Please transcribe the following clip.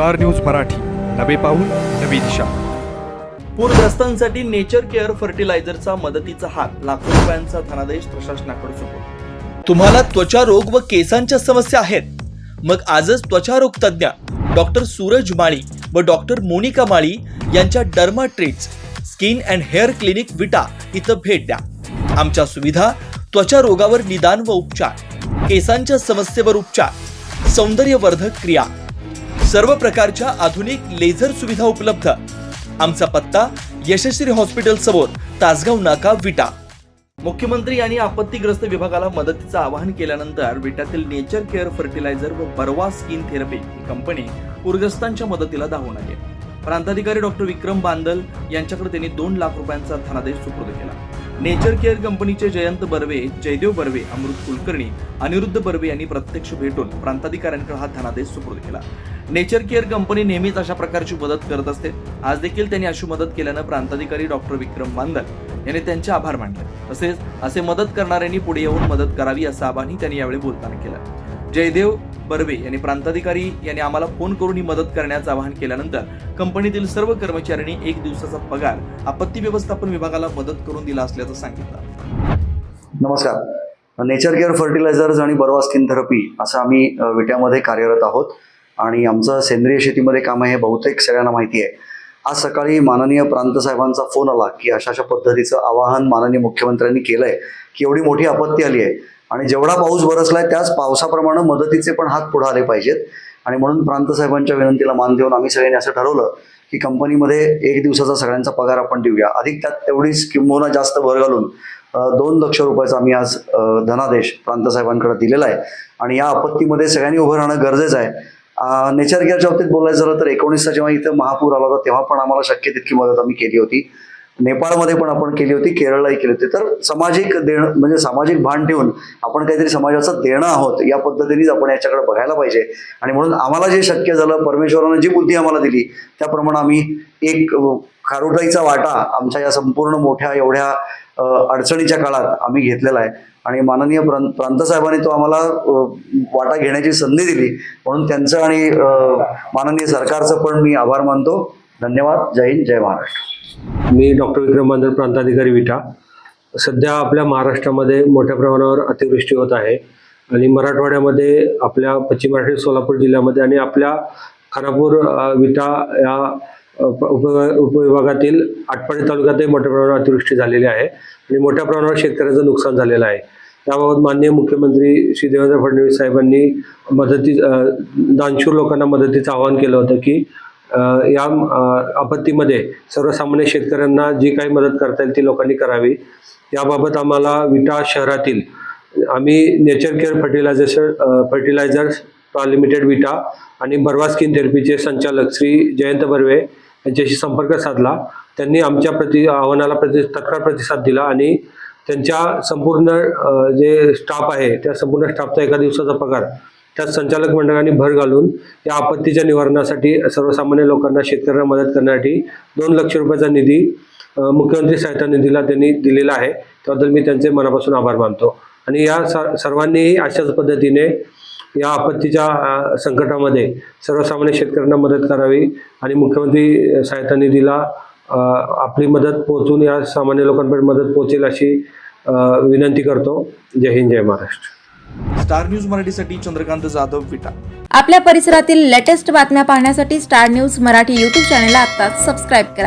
Star news Marathi. नवे पाऊल नवी दिशा. पूरग्रस्तांसाठी नेचर केअर फर्टिलायझरचा मदतीचा हात लाखो रुपयांचा धनादेश प्रशासनाकडे तुम्हाला त्वचा रोग व केसांच्या समस्या आहेत. मग आजच त्वचा रोग तज्ज्ञ डॉक्टर सूरज माळी व डॉक्टर मोनिका माळी यांच्या derma treats skin and hair clinic Vita इथं भेट द्या. आमच्या सुविधा त्वचा रोगावर निदान व उपचार केसांच्या समस्येवर उपचार सौंदर्यवर्धक क्रिया सर्व प्रकारच्या आधुनिक लेझर सुविधा उपलब्ध. आमचा पत्ता यशस्वी हॉस्पिटल समोर तासगाव नाका विटा. मुख्यमंत्री यांनी आपत्तीग्रस्त विभागाला मदतीचं आवाहन केल्यानंतर विटातील नेचर केअर फर्टिलायझर व बरवा स्किन थेरपी ही कंपनी पूरग्रस्तांच्या मदतीला धावून आली प्रांताधिकारी डॉक्टर विक्रम बांदल यांच्याकडे त्यांनी दोन लाख रुपयांचा धनादेश सुपूर्द केला. नेचर केअर कंपनीचे जयंत बर्वे जयदेव बर्वे अमृत कुलकर्णी अनिरुद्ध बर्वे यांनी प्रत्यक्ष भेटून प्रांताधिकाऱ्यांकडे हा धनादेश सुपूर्द केला. नेचर केअर कंपनी नेहमीच अशा प्रकारची मदत करत असते. आज देखील त्यांनी अशी मदत केल्यानं प्रांताधिकारी डॉक्टर विक्रम बांदल यांनी त्यांचे आभार मानले. तसेच असे मदत करणाऱ्यांनी पुढे येऊन मदत करावी असं आवाहनही त्यांनी यावेळी बोलताना केलं. जयदेव बर्वे यांनी प्रांताधिकारी यांनी आम्हाला फोन करून ही मदत करण्याचं आवाहन केल्यानंतर कंपनीतील सर्व कर्मचाऱ्यांनी एक दिवसाचा पगार आपत्ती व्यवस्थापन विभागाला मदत करून दिला असल्याचं सांगितलं. नमस्कार. नेचर केअर फर्टिलायझर्स आणि बर्वा स्किन थेरपी असं आम्ही विट्यामध्ये कार्यरत आहोत. आणि आमचं सेंद्रिय शेतीमध्ये काम आहे हे बहुतेक सगळ्यांना माहिती आहे. आज सकाळी माननीय प्रांत साहेबांचा फोन आला की अशा अशा पद्धतीचं आवाहन माननीय मुख्यमंत्र्यांनी केलं आहे की एवढी मोठी आपत्ती आली आहे. आणि जेवढा पाऊस बरसलाय त्याच पावसाप्रमाणे मदतीचे पण हात पुढे आले पाहिजेत. आणि म्हणून प्रांत साहेबांच्या विनंतीला मान देऊन आम्ही सगळ्यांनी असं ठरवलं की कंपनीमध्ये एक दिवसाचा सगळ्यांचा पगार आपण देऊया. अधिक त्यात तेवढीच किंबहुना जास्त भर घालून दोन लक्ष रुपयाचा आम्ही आज धनादेश प्रांत साहेबांकडे दिलेला आहे. आणि या आपत्तीमध्ये सगळ्यांनी उभं राहणं गरजेचं आहे. नेचर केअरच्या बाबतीत बोलायचं झालं तर एकोणीसचा जेव्हा इथं महापूर आला होता तेव्हा पण आम्हाला शक्य तितकी मदत आम्ही केली होती. नेपाळमध्ये पण आपण केली होती केरळलाही केली होती. तर सामाजिक देणं म्हणजे सामाजिक भान ठेवून आपण काहीतरी समाजाचं देणं आहोत या पद्धतीनेच आपण याच्याकडे बघायला पाहिजे. आणि म्हणून आम्हाला जे शक्य झालं परमेश्वरानं जी बुद्धी आम्हाला दिली त्याप्रमाणे आम्ही एक खारुटाईचा वाटा आमच्या या संपूर्ण मोठ्या एवढ्या अडचणीच्या काळात आम्ही घेतलेला आहे. आणि माननीय प्रांत प्रांतसाहेबांनी तो आम्हाला वाटा घेण्याची संधी दिली. म्हणून त्यांचं आणि माननीय सरकारचं पण मी आभार मानतो. धन्यवाद. जय हिंद. जय महाराष्ट्र. मी डॉक्टर विक्रम बांधर प्रांताधिकारी विटा. सध्या आपल्या महाराष्ट्रामध्ये मोठ्या प्रमाणावर अतिवृष्टी होत आहे. आणि मराठवाड्यामध्ये आपल्या पश्चिम महाराष्ट्र सोलापूर जिल्ह्यामध्ये आणि आपल्या खानापूर विटा या उप उपविभागातील आटपाडी तालुक्यातही मोठ्या प्रमाणावर अतिवृष्टी झालेली आहे. आणि मोठ्या प्रमाणावर शेतकऱ्याचं नुकसान झालेलं आहे. त्याबाबत माननीय मुख्यमंत्री श्री देवेंद्र फडणवीस साहेबांनी मदती दानशूर लोकांना मदतीचं आवाहन केलं होतं की या आपत्तीमध्ये सर्वसामान्य शेतकऱ्यांना जी काही मदत करता येईल ती लोकांनी करावी. याबाबत आम्हाला विटा शहरातील आम्ही nature care fertilisation fertilisers limited Vita आणि बर्वा स्किन थेरपीचे संचालक श्री जयंत बर्वे यांच्याशी संपर्क साधला. त्यांनी आमच्या प्रति आव्हानाला प्रति तत्काळ प्रतिसाद दिला आणि त्यांच्या संपूर्ण जे स्टाफ आहे त्या संपूर्ण स्टाफचा एका दिवसाचा पगार त्यात संचालक मंडळाने भर घालून या आपत्तीच्या निवारणासाठी सर्वसामान्य लोकांना शेतकऱ्यांना मदत करण्यासाठी दोन लक्ष रुपयाचा निधी मुख्यमंत्री सहायता निधीला त्यांनी दिलेला आहे. त्याबद्दल मी त्यांचे मनापासून आभार मानतो. आणि या स- सर्वांनीही अशाच पद्धतीने या आपत्तीच्या संकटामध्ये सर्वसामान्य शेतकऱ्यांना मदत करावी आणि मुख्यमंत्री सहायता निधीला आपली मदत पोहोचून या सामान्य लोकांपर्यंत मदत पोहोचेल अशी विनंती करतो. जय हिंद जय महाराष्ट्र. स्टार न्यूज मराठीसाठी चंद्रकांत जाधव विटा. आपल्या परिसरातील लेटेस्ट बातम्या पाहण्यासाठी स्टार न्यूज मराठी यूट्यूब चॅनलला आता सबस्क्राईब करा.